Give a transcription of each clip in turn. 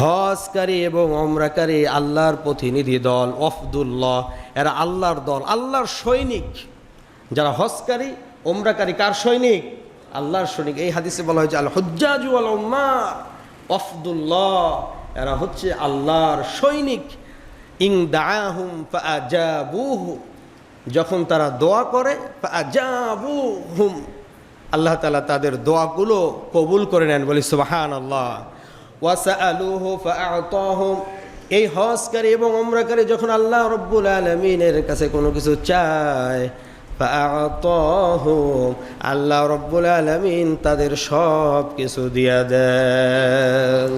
হজকারী এবং অমরাকারী আল্লাহর প্রতিনিধি দল, অফদুল্লাহ। এরা আল্লাহর দল, আল্লাহর সৈনিক। যারা হজকারী ওমরাকারী কার সৈনিক? আল্লাহর সৈনিক। এই হাদিসে বলা হয়েছে আল হজ্জাজু আল উম্মার অফদুল্লাহ, এরা হচ্ছে আল্লাহর সৈনিক। ইং দাহুম ফাজাবুহু যখন তারা দোয়া করে ফাজাবুহুম আল্লাহ তাআলা তাদের দোয়াগুলো কবুল করে নেন, বলি সুবাহান আল্লাহ ওয়াসাআলুহু ফাআতাহুম। এই হজকারী এবং ওমরাকারী যখন আল্লাহ রব্বুল আলমিনের কাছে কোনো কিছু চায় আল্লাহ রব্বুল আলমিন তাদের সব কিছু দিয়া দেন।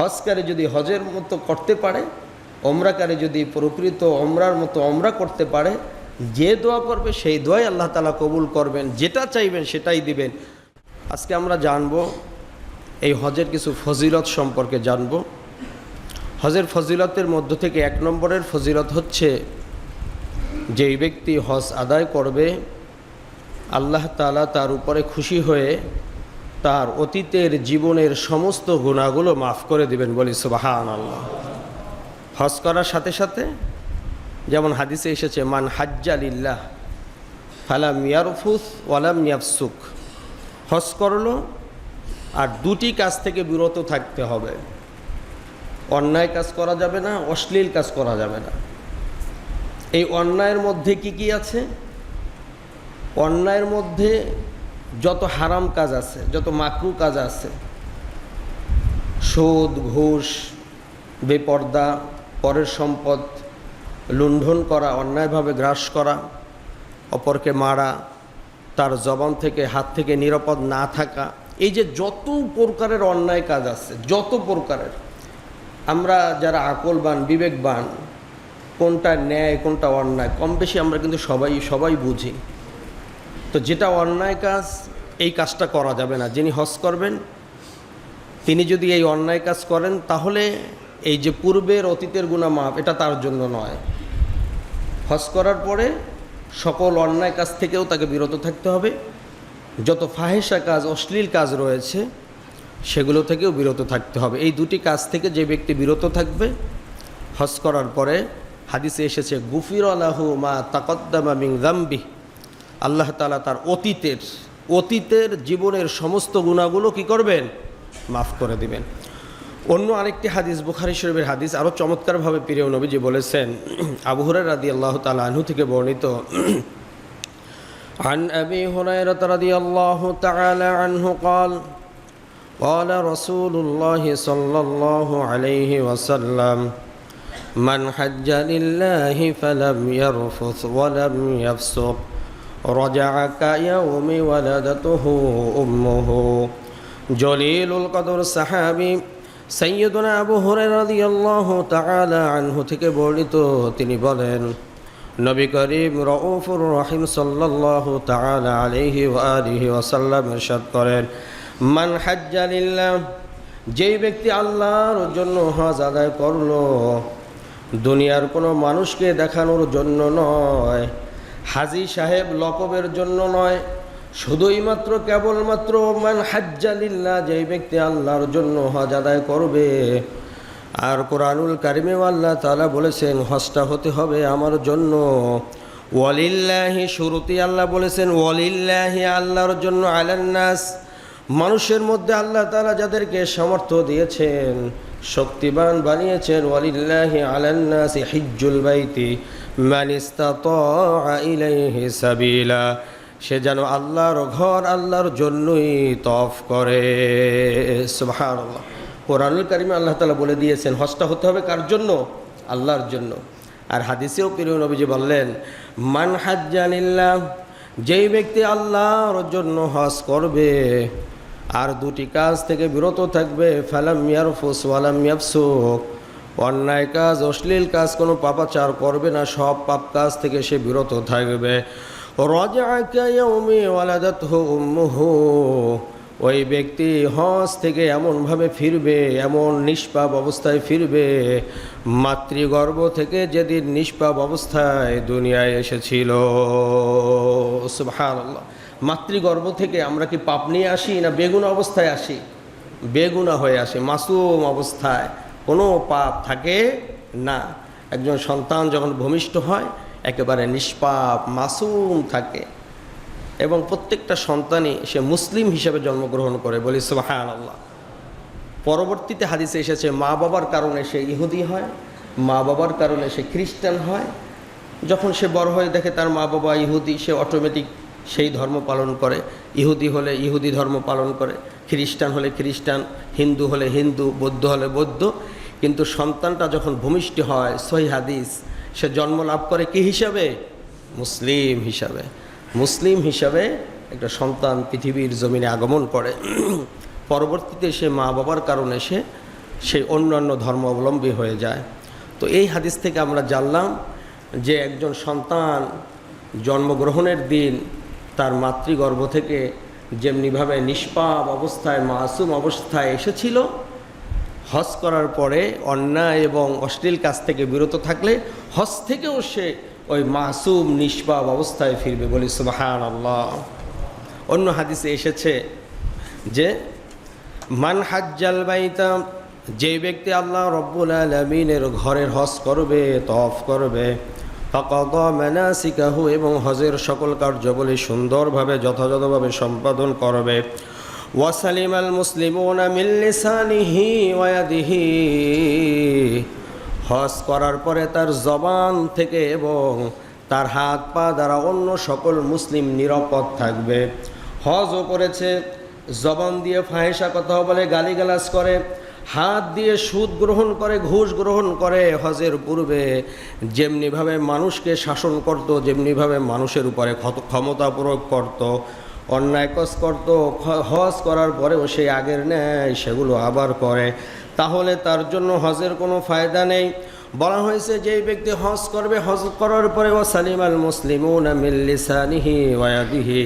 হজকারী যদি হজের মতো করতে পারে ওমরাকারী যদি প্রকৃত অমরার মতো অমরা করতে পারে, যে দোয়া করবে সেই দোয়াই আল্লাহ তালা কবুল করবেন, যেটা চাইবেন সেটাই দিবেন। আজকে আমরা জানব এই হজের কিছু ফজিলত সম্পর্কে জানব। হজের ফজিলতের মধ্য থেকে এক নম্বরের ফজিলত হচ্ছে, যেই ব্যক্তি হজ আদায় করবে, আল্লাহ তালা তার উপরে খুশি হয়ে তার অতীতের জীবনের সমস্ত গুণাগুলো মাফ করে দিবেন বলি সুবাহান আল্লাহ হজ করার সাথে সাথে যেমন হাদিসে এসেছে, মান হাজ্জালিল্লাহ ফালাম ইয়ারফুস ওয়ালাম ইয়াফসুক। হজ করল আর দুটি কাজ থেকে বিরত থাকতে হবে। অন্যায় কাজ করা যাবে না, অশ্লীল কাজ করা যাবে না। এই অন্যায়ের মধ্যে কি কি আছে? অন্যায়ের মধ্যে যত হারাম কাজ আছে, যত মাকরু কাজ আছে, সুদ, ঘুষ, বেপর্দা, পরের সম্পদ, লুণ্ঠন করা, অন্যায়ভাবে গ্রাস করা, অপরকে মারা, তার জবান থেকে, হাত থেকে নিরাপদ না থাকা এই যে যত প্রকারের অন্যায় কাজ আছে, যত প্রকারের, আমরা যারা আকলবান, বিবেকবান, কোনটা ন্যায়, কোনটা অন্যায়, কম বেশি আমরা কিন্তু সবাই সবাই বুঝি। তো যেটা অন্যায় কাজ, এই কাজটা করা যাবে না। যিনি হজ করবেন, তিনি যদি এই অন্যায় কাজ করেন, তাহলে এই যে পূর্বের অতীতের গুণা মাপ এটা তার জন্য নয়। হজ করার পরে সকল অন্যায় কাজ থেকেও তাকে বিরত থাকতে হবে। যত ফাহেসা কাজ, অশ্লীল কাজ রয়েছে, সেগুলো থেকেও বিরত থাকতে হবে। এই দুটি কাজ থেকে যে ব্যক্তি বিরত থাকবে, হজ করার পরে হাদিসে এসেছে, গুফির আলাহু মা তাকদ্দামা মিং জাম্বি আল্লাহ তালা তার অতীতের অতীতের জীবনের সমস্ত গুণাগুলো কি করবেন? মাফ করে দিবেন। অন্য আরেকটি হাদিস, বুখারি শরীফের হাদিস আরও চমৎকারভাবে প্রিয় নবীজি বলেছেন, আবু হুরার রাদি আল্লাহ তালা আনহু থেকে বর্ণিত عن أبي هريرة رضي الله تعالى عنه قال قال رسول الله صلى الله عليه وسلم من حج لله فلم يرفث ولم يفسق رجع كيوم ولدته أمه جليل القدر الصحابي সৈয়দনা আবু হরের রাদিয়াল্লাহু তাআলা আনহু থেকে বর্ণিত তিনি বলেন নবী করিম রউফুর রহিম সাল্লাল্লাহু তাআলা আলাইহি ওয়া আলিহি ওয়াসাল্লাম ইরশাদ করেন, মান হাজ্জা লিল্লাহ যেই ব্যক্তি আল্লাহর জন্য হজ আদায় করল, দুনিয়ার কোনো মানুষকে দেখানোর জন্য নয়, হাজি সাহেব লকবের জন্য নয়, শুধুই মাত্র কেবলমাত্র মান হাজ্জালিল্লাহ যেই ব্যক্তি আল্লাহর জন্য হজ আদায় করবে আর কোরআনুল কারিমেও আল্লাহ তালা বলেছেন, হজটা হতে হবে আমার জন্য। ওয়ালিল্লাহি শুরুতে আল্লাহ বলেছেন, ওয়ালিল্লাহি আল্লাহর জন্য আলান্নাস মানুষের মধ্যে আল্লাহ তালা যাদেরকে সামর্থ্য দিয়েছেন, শক্তিবান বানিয়েছেন, ওয়ালিল্লাহি আলান্নাস হিজ্জুল বাইতি সাবিলা। সে যেন আল্লাহর ঘর আল্লাহর জন্যই তফ করে। সুবহানাল্লাহ। কোরআনুল কারিমে আল্লাহ তালা বলে দিয়েছেন, হজটা হতে হবে কার জন্য? আল্লাহর জন্য। আর হাদিসেও প্রিয় নবীজি বললেন, মান হাজ্জানিল্লাহ যেই ব্যক্তি আল্লাহর জন্য হজ করবে, আর দুটি কাজ থেকে বিরত থাকবে, ফালাম ইয়ারফুস ওয়ালাম ইয়াফসুক। অন্যায় কাজ, অশ্লীল কাজ, কোনো পাপাচার করবে না, সব পাপ কাজ থেকে সে বিরত থাকবে। ওই ব্যক্তি হজ থেকে এমনভাবে ফিরবে, এমন নিষ্পাপ অবস্থায় ফিরবে, মাতৃগর্ভ থেকে যেদিন নিষ্পাপ অবস্থায় দুনিয়ায় এসেছিল। মাতৃগর্ভ থেকে আমরা কি পাপ নিয়ে আসি না বেগুন অবস্থায় আসি? বেগুনা হয়ে আসে, মাসুম অবস্থায়। কোনো পাপ থাকে না। একজন সন্তান যখন ভূমিষ্ঠ হয়, একেবারে নিষ্পাপ, মাসুম থাকে। এবং প্রত্যেকটা সন্তানই সে মুসলিম হিসেবে জন্মগ্রহণ করে বলি সুবাহান আল্লাহ পরবর্তীতে হাদিসে এসেছে, মা বাবার কারণে সে ইহুদি হয়, মা বাবার কারণে সে খ্রিস্টান হয়। যখন সে বড় হয়ে দেখে তার মা বাবা ইহুদি, সে অটোমেটিক সেই ধর্ম পালন করে। ইহুদি হলে ইহুদি ধর্ম পালন করে, খ্রিস্টান হলে খ্রিস্টান, হিন্দু হলে হিন্দু, বৌদ্ধ হলে বৌদ্ধ। কিন্তু সন্তানটা যখন ভূমিষ্ঠ হয়, সহি হাদিস, সে জন্ম লাভ করে কি হিসাবে? মুসলিম হিসাবে। মুসলিম হিসাবে একটা সন্তান পৃথিবীর জমিনে আগমন করে। পরবর্তীতে সে মা বাবার কারণে সে সেই অন্যান্য ধর্ম অবলম্বী হয়ে যায়। তো এই হাদিস থেকে আমরা জানলাম যে একজন সন্তান জন্মগ্রহণের দিন তার মাতৃগর্ভ থেকে যেমনিভাবে নিষ্পাপ অবস্থায়, মাসুম অবস্থায় এসেছিল, হজ করার পরে অন্যায় এবং অশ্লীল কাজ থেকে বিরত থাকলে হজ থেকেও সে ওই মাসুম নিষ্পাপ অবস্থায় ফিরবে বলি সুবাহান আল্লাহ অন্য হাদিসে এসেছে যে, মান হাজ্জাল বাইতা, যে ব্যক্তি আল্লাহ রব্বুল আলমিনের ঘরের হজ করবে তফ করবে, ফকদ মেনাসিকাহু এবং হজের সকল কার্যবলী সুন্দরভাবে, যথাযথভাবে সম্পাদন করবে। ওয়াসালিম আল মুসলিমুনা মিল্লিসানিহি ওয়াদিহি হজ করার পরে তার জবান থেকে এবং তার হাত পা দ্বারা অন্য সকল মুসলিম নিরাপদ থাকবে। হজও করেছে, জবান দিয়ে ফাহেসা কথা বলে, গালিগালাজ করে, হাত দিয়ে সুদ গ্রহণ করে, ঘুষ গ্রহণ করে হজের পূর্বে। যেমনিভাবে মানুষকে শাসন করত, যেমনিভাবে মানুষের উপরে ক্ষমতা প্রয়োগ করত, অন্যায় কাজ করত হজ করার পরেও সেই আগের ন্যায় সেগুলো আবার করে। তাহলে তার জন্য হজের কোনো ফায়দা নেই। বলা হয়েছে, যেই ব্যক্তি হজ করবে, হজ করার পরে ও সালিম আল মুসলিমুন মিল্লিসানিহি ওয়াদিহি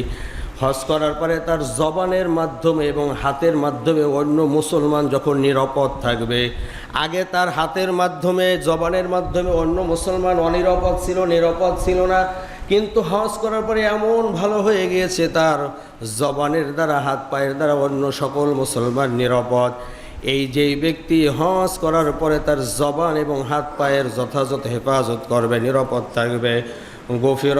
হজ করার পরে তার জবানের মাধ্যমে এবং হাতের মাধ্যমে অন্য মুসলমান যখন নিরাপদ থাকবে, আগে তার হাতের মাধ্যমে, জবানের মাধ্যমে অন্য মুসলমান অনিরাপদ ছিল, নিরাপদ ছিল না। কিন্তু হজ করার পরে এমন ভালো হয়ে গিয়েছে, তার জবানের দ্বারা হাত পায়ের দ্বারা অন্য সকল মুসলমান নিরাপদ। এই যেই ব্যক্তি হজ করার পরে তার জবান এবং হাত পায়ের যথাযথ হেফাজত করবে, নিরাপদ থাকবে। গফির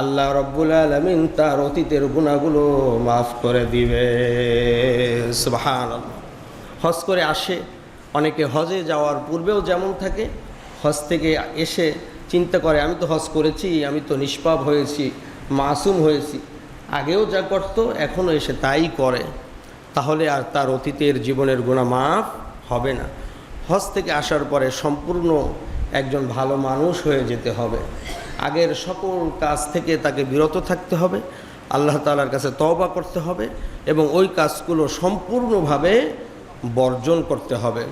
আল্লাহ রব্বুল আলামিন তার অতীতের গুনাহগুলো মাফ করে দিবে। সুবহানাল্লাহ। হজ করে আসে, অনেকে হজে যাওয়ার পূর্বেও যেমন থাকে, হজ থেকে এসে চিন্তা করে, আমি তো হজ করেছি, আমি তো নিষ্পাপ হয়েছি, মাসুম হয়েছি। আগেও যা করতো, এখনও এসে তাই করে। তাহলে আর তার অতীতের জীবনের গুণা মাফ হবে না। হজ থেকে আসার পরে সম্পূর্ণ একজন ভালো মানুষ হয়ে যেতে হবে। আগের সকল কাজ থেকে তাকে বিরত থাকতে হবে। আল্লাহ তালার কাছে তওবা করতে হবে এবং ওই কাজগুলো সম্পূর্ণভাবে বর্জন করতে হবে।